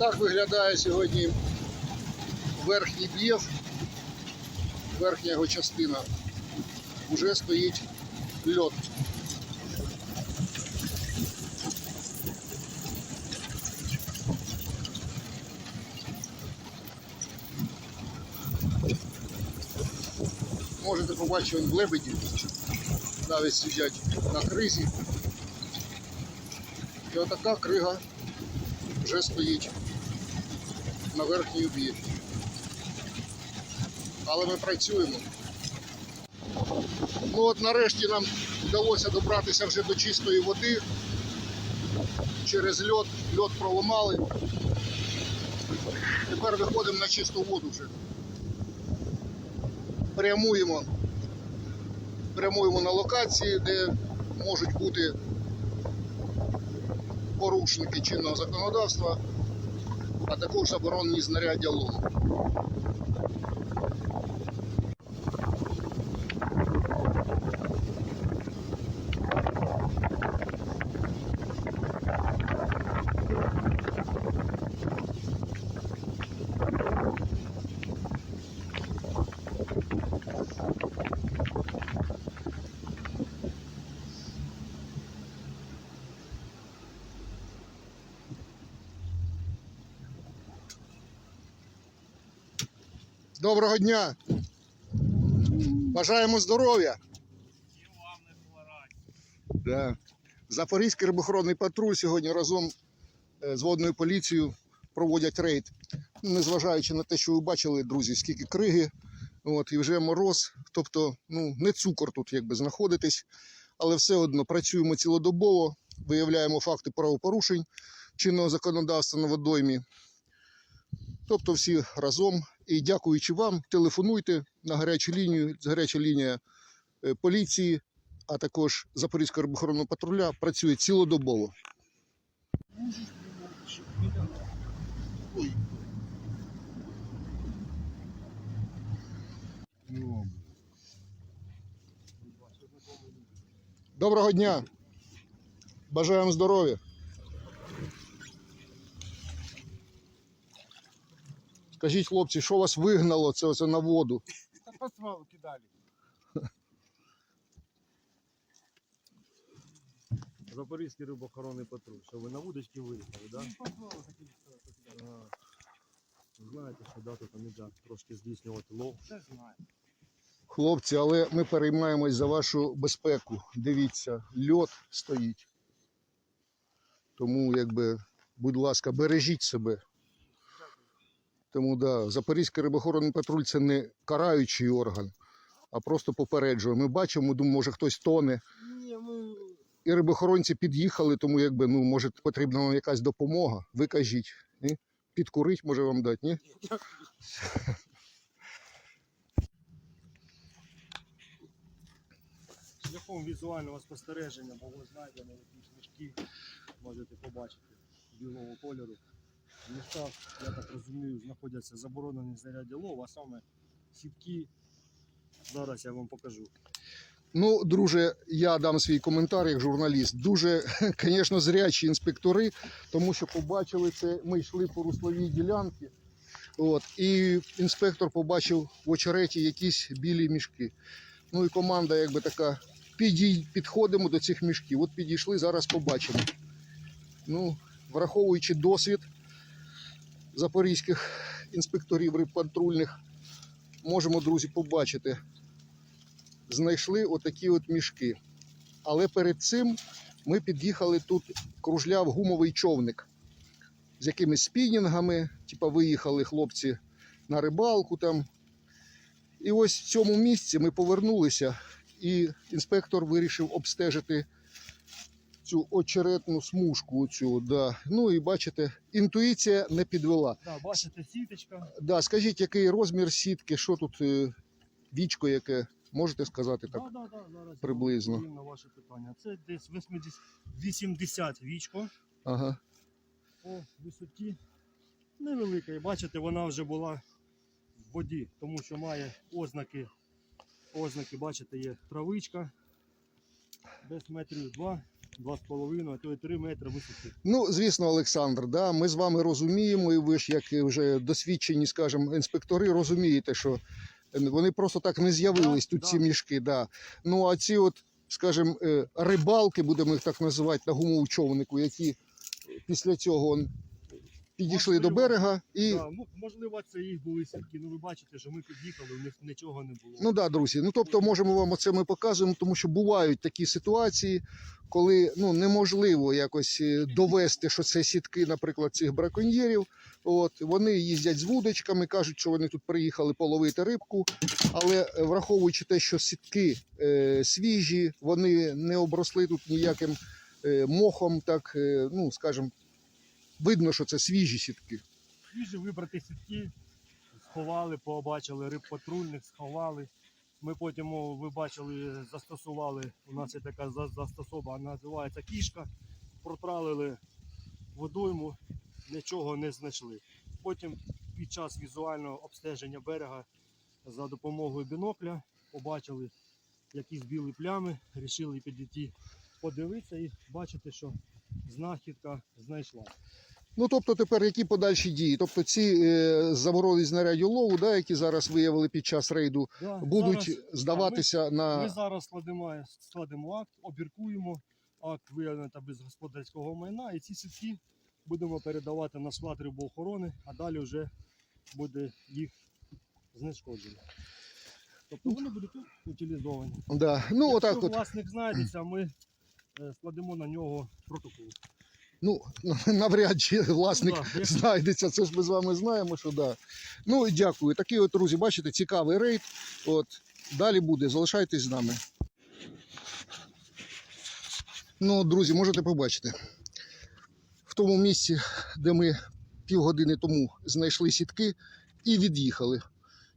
Отак виглядає сьогодні верхній б'єв, верхня його частина. Уже стоїть льот. Можете побачити вон лебеді, навіть сидять на кризі. І отака крига вже стоїть на верхній об'єкті. Але ми працюємо. Ну от нарешті нам вдалося добратися вже до чистої води. Через льот, льот проламали. Тепер виходимо на чисту воду вже. Прямуємо. Прямуємо на локації, де можуть бути порушники чинного законодавства, а також оборонні знаряддя лову. Доброго дня! Бажаємо здоров'я! Да. Запорізький рибохоронний патруль сьогодні разом е, з водною поліцією проводять рейд. Ну, Незважаючи на те, що ви бачили, друзі, скільки криги, от, і вже мороз, тобто ну, не цукор тут якби знаходитись, але все одно працюємо цілодобово, виявляємо факти правопорушень чинного законодавства на водоймі. Тобто всі разом. І дякуючи вам, телефонуйте на гарячу лінію, гаряча лінія е, поліції, а також Запорізького рибохоронного патруля працює цілодобово. Доброго дня! Бажаємо здоров'я! Скажіть, хлопці, що вас вигнало це оце на воду? Та по свалу кидали. Запорізький рибоохоронний патруль. Що ви на вудочки виїхали, да? По свалу хотіли кидали. Знаєте, що да, тут не трошки здійснювати лов. Все знаю. Хлопці, але ми переймаємось за вашу безпеку. Дивіться, льот стоїть. Тому, якби, будь ласка, бережіть себе. Тому да, Запорізький рибохоронний патруль це не караючий орган, а просто попереджує. Ми бачимо, думаю, може хтось тоне. І рибохоронці під'їхали, тому якби, ну, може, потрібна вам якась допомога. Ви кажіть. Ні? Підкурить може вам дати, ні? Шляхом візуального спостереження було знайдено якісь мішки, можете побачити білого кольору. В я так розумію, знаходяться заборонені знаряддя лову, а саме сітки. Зараз я вам покажу. Ну, друже, я дам свій коментар як журналіст. Дуже, звісно, зрячі інспектори, тому що побачили це. Ми йшли по русловій ділянці. От, і інспектор побачив в очереті якісь білі мішки. Ну і команда, якби така, підій, підходимо до цих мішків. От підійшли, зараз побачимо. Ну, враховуючи досвід запорізьких інспекторів рибпатрульних, можемо, друзі, побачити знайшли отакі от мішки. Але перед цим ми під'їхали тут, кружляв гумовий човник з якимись спінінгами, типа виїхали хлопці на рибалку там. І ось в цьому місці ми повернулися, і інспектор вирішив обстежити цю очеретну смужку. Оцю, да. Ну і бачите, інтуїція не підвела. Да, бачите, сіточка. Да, скажіть, який розмір сітки, що тут е, вічко яке, можете сказати так? Да, да, да, зараз приблизно. на ваше питання. Це десь 80, 80 вічко. Ага. по висоті невелика. І бачите, вона вже була в воді, тому що має ознаки. Ознаки, бачите, є травичка. Десь метрів два 2,5, а то й 3 метри висоти. Ну, звісно, Олександр, да, ми з вами розуміємо, і ви ж, як вже досвідчені, скажімо, інспектори, розумієте, що вони просто так не з'явились Да, тут да. ці мішки. Да. Ну, а ці, от, скажімо, е, рибалки, будемо їх так називати, на гумову човнику, які після цього підійшли до берега і. Да, можливо, це їх були сітки. Ну ви бачите, що ми під'їхали, у них нічого не було. Ну так, да, друзі. Ну тобто можемо вам оце ми показуємо, тому що бувають такі ситуації, коли ну неможливо якось е, довести, що це сітки, наприклад, цих браконьєрів. От вони їздять з вудочками, кажуть, що вони тут приїхали половити рибку. Але е, враховуючи те, що сітки е, свіжі, вони не обросли тут ніяким е, мохом, так е, ну скажімо, видно, що це свіжі сітки. Свіжі вибрати сітки, сховали, побачили риб патрульних, сховали. Ми потім, ви бачили, застосували. У нас є така за- застособа, називається кішка. Протралили водойму, нічого не знайшли. Потім під час візуального обстеження берега за допомогою бінокля побачили якісь білі плями, вирішили підійти подивитися і бачите, що знахідка знайшла. Ну тобто тепер які подальші дії? Тобто ці е, заборонені знаряддя лову, да, які зараз виявили під час рейду, Да, будуть зараз- здаватися Ми на зараз складемо, складемо акт, обіркуємо акт виявлення та безгосподарського майна, і ці сітки будемо передавати на склад рибоохорони, а далі вже буде їх знешкодження. Тобто вони будуть тут утилізовані. да. ну отак Якщо от. власник знайдеться, ми е, складемо на нього протокол. Ну навряд чи власник Ну, да, знайдеться. Це ж ми з вами знаємо, що да. Ну і дякую. Такий от друзі, бачите, цікавий рейд. От далі буде. Залишайтесь з нами. Ну, друзі, можете побачити. В тому місці, де ми півгодини тому знайшли сітки і від'їхали.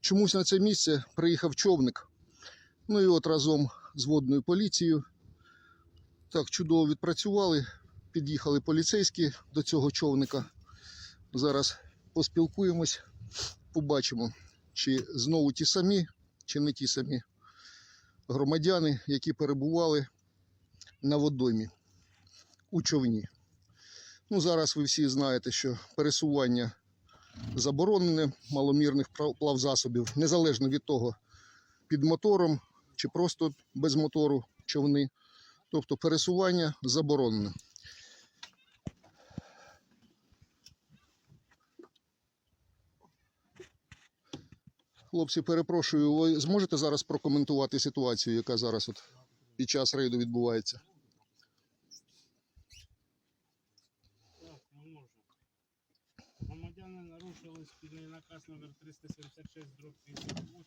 Чомусь на це місце приїхав човник. Ну і от разом з водною поліцією. Так, чудово відпрацювали. Під'їхали поліцейські до цього човника. Зараз поспілкуємось, побачимо, чи знову ті самі, чи не ті самі громадяни, які перебували на водоймі у човні. Ну, зараз ви всі знаєте, що пересування заборонене маломірних плавзасобів, незалежно від того, під мотором чи просто без мотору човни. Тобто пересування заборонене. Хлопці, перепрошую, ви зможете зараз прокоментувати ситуацію, яка зараз от під час рейду відбувається? Так, не можу. Громадяни нарушили спільний наказ номер 376 дроб 58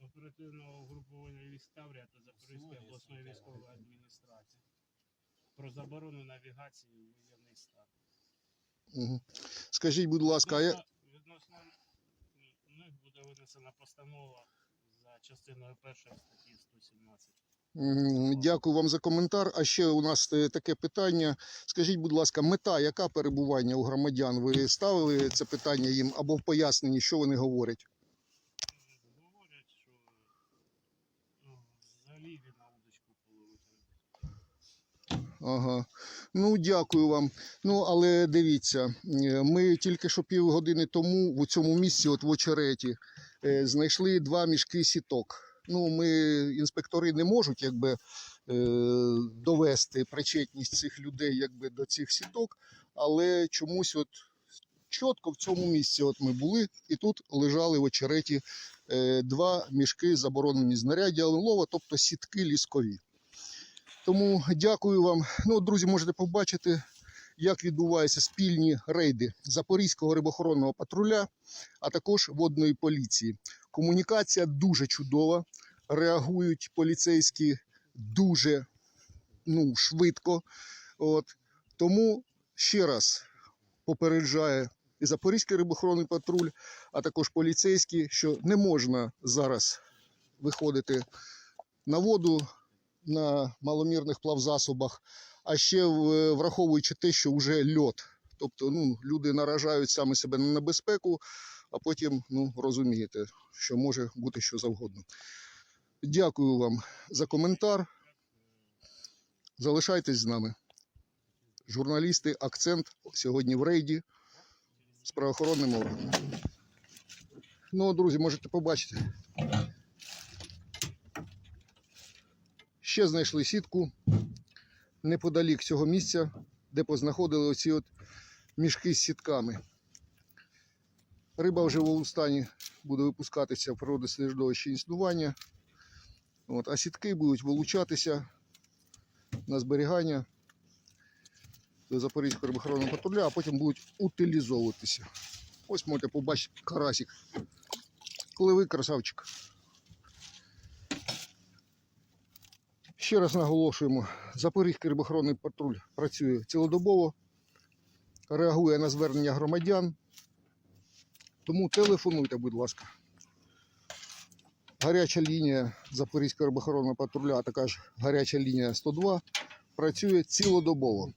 оперативного угруповання військ Таврія та Запорізької обласної військової адміністрації про заборону навігації у воєнний стан. Угу. Скажіть, будь ласка, а я... Відносно, буде винесена постанова за частиною першої статті 117. М, Дякую вам за коментар. А ще у нас е, таке питання. Скажіть, будь ласка, мета яка перебування у громадян? Ви ставили це питання їм або в поясненні, що вони? Говорять, що ну, в заліві на удочку половити. Ага. Ну, дякую вам. Ну, але дивіться, е, ми тільки що півгодини тому в цьому місці, от в очереті, е, знайшли два мішки сіток. Ну, ми, інспектори, не можуть якби, е, довести причетність цих людей якби, до цих сіток, але чомусь от чітко в цьому місці от ми були, і тут лежали в очереті два мішки заборонені знаряддя лова, тобто сітки ліскові. Тому дякую вам. Ну, друзі, можете побачити, як відбуваються спільні рейди Запорізького рибохоронного патруля, а також водної поліції. Комунікація дуже чудова. Реагують поліцейські дуже ну, швидко. От. Тому ще раз попереджає і Запорізький рибохоронний патруль, а також поліцейські, що не можна зараз виходити на воду на маломірних плавзасобах, а ще враховуючи те, що вже льот. Тобто ну, люди наражають саме себе на небезпеку, а потім ну, розумієте, що може бути що завгодно. Дякую вам за коментар. Залишайтесь з нами. Журналісти, акцент сьогодні в рейді з правоохоронним органом. Ну, друзі, можете побачити. Ще знайшли сітку неподалік цього місця, де познаходили оці от мішки з сітками. Риба в живому стані буде випускатися в природослідовище існування. От, а сітки будуть вилучатися на зберігання до Запорізького рибохоронного патруля, а потім будуть утилізовуватися. Ось можете побачити карасик. Коли красавчик. Ще раз наголошуємо, Запорізький рибохоронний патруль працює цілодобово, реагує на звернення громадян. Тому телефонуйте, будь ласка. Гаряча лінія Запорізького рибохоронного патруля, а також гаряча лінія 102 працює цілодобово.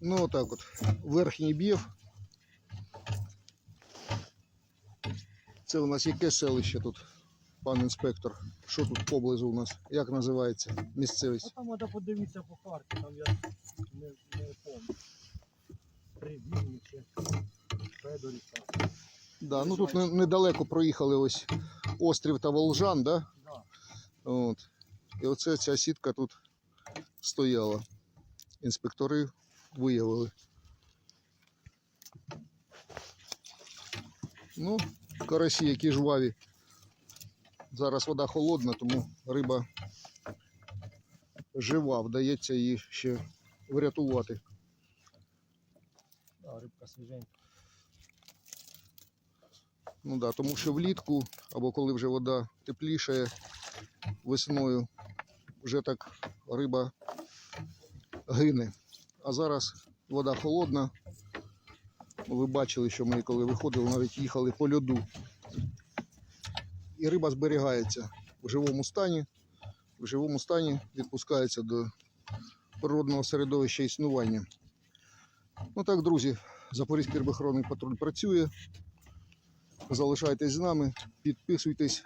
Ну, отак от. Верхній б'єв. Це у нас яке селище тут, пан інспектор? Що тут поблизу у нас? Як називається А місцевість? там треба подивитися по карті, там я не, не пам'ятаю. Федорівка. Да, ну тут не- недалеко проїхали ось острів та Волжан, да? Да. От. І оце ця сітка тут стояла. Інспектори виявили. Ну, карасі, які жваві. Зараз вода холодна, тому риба жива, вдається її ще врятувати. Да, рибка свіженька. Ну да, тому що влітку, або коли вже вода теплішає весною, вже так риба гине. А зараз вода холодна. Ви бачили, що ми коли виходили, навіть їхали по льоду. І риба зберігається в живому стані. В живому стані відпускається до природного середовища існування. Ну так, друзі, Запорізький рибохоронний патруль працює. Залишайтесь з нами, підписуйтесь,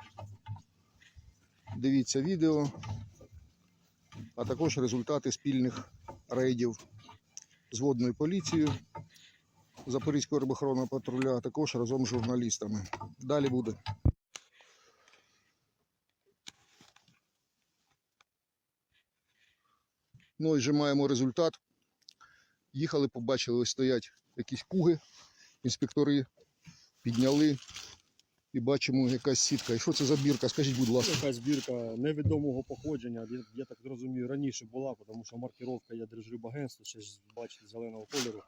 дивіться відео, а також результати спільних рейдів з водною поліцією Запорізького рибохоронного патруля, а також разом з журналістами. Далі буде. Ну ось вже маємо результат. Їхали, побачили, стоять якісь куги, інспектори підняли і бачимо якась сітка. І що це за бірка? Скажіть, будь ласка. Якась бірка невідомого походження, я, я так розумію, раніше була, тому що маркировка є Держрибагентства, ще ж бачите, зеленого кольору.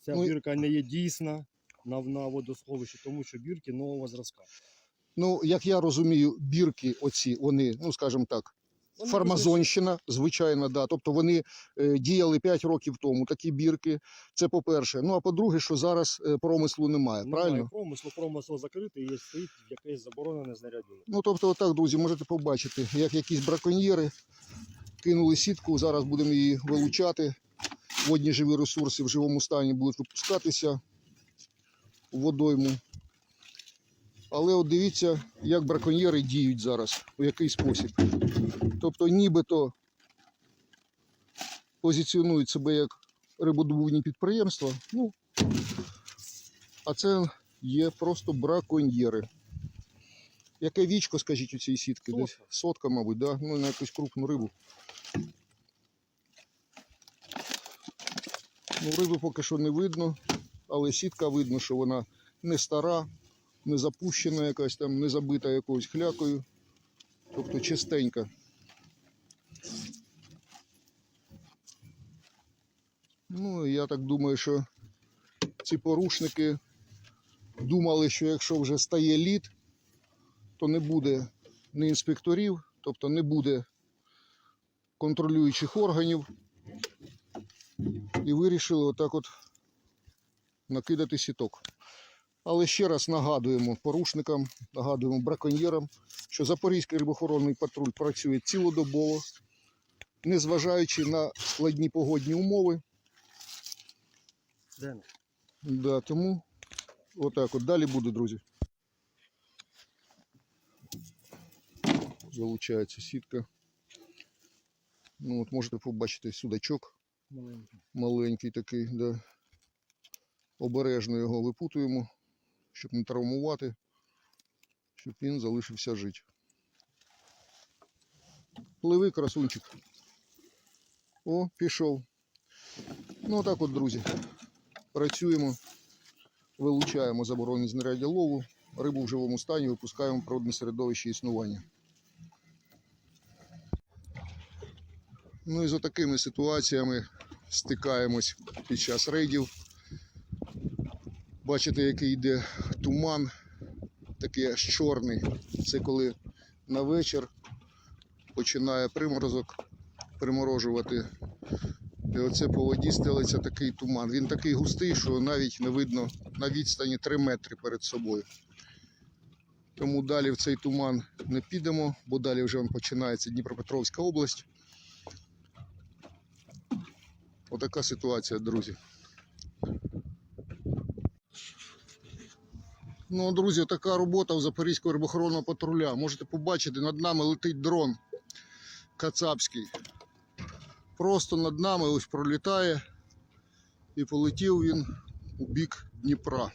Ця Ну, бірка не є дійсна на, на водосховищі, тому що бірки нового зразка. Ну, як я розумію, бірки оці, вони, ну скажімо так, фармазонщина, звичайно, да. Тобто вони е, діяли 5 років тому, такі бірки. Це по-перше. Ну а по-друге, що зараз е, промислу немає, Немає правильно? промислу, промисел закритий, є стоїть якесь заборонене знаряддя. Ну, тобто, отак, друзі, можете побачити, як якісь браконьєри кинули сітку, зараз будемо її вилучати. Водні живі ресурси в живому стані будуть випускатися у водойму. Але от дивіться, як браконьєри діють зараз, у який спосіб. Тобто, нібито позиціонують себе як рибодобувні підприємства. Ну, а це є просто браконьєри. Яке вічко, скажіть, у цій сітки? Десь Сотка. сотка, мабуть, да? ну на якусь крупну рибу. Ну, риби поки що не видно, але сітка видно, що вона не стара, не запущена якась там, не забита якоюсь хлякою. Тобто чистенька. Ну, я так думаю, що ці порушники думали, що якщо вже стає лід, то не буде ні інспекторів, тобто не буде контролюючих органів. І вирішили отак от накидати сіток. Але ще раз нагадуємо порушникам, нагадуємо браконьєрам, що Запорізький рибохоронний патруль працює цілодобово, незважаючи на складні погодні умови. Да, тому отак от далі буде, друзі. Залучається сітка. Ну, от можете побачити судачок маленький. маленький такий, да. Обережно його випутуємо, щоб не травмувати, щоб він залишився жити. Пливи, красунчик. О, пішов. Ну, отак от, друзі. Працюємо, вилучаємо заборонені знаряддя лову, рибу в живому стані випускаємо в природне середовище існування. Ну і з такими ситуаціями стикаємось під час рейдів. Бачите, який йде туман, такий аж чорний. Це коли на вечір починає приморозок приморожувати. І оце по воді стелиться такий туман. Він такий густий, що навіть не видно на відстані 3 метри перед собою. Тому далі в цей туман не підемо, бо далі вже он починається Дніпропетровська область. Отака ситуація, друзі. Ну, друзі, така робота в Запорізького рибохоронного патруля. Можете побачити, над нами летить дрон Кацапський. Просто над нами ось пролітає і полетів він у бік Дніпра.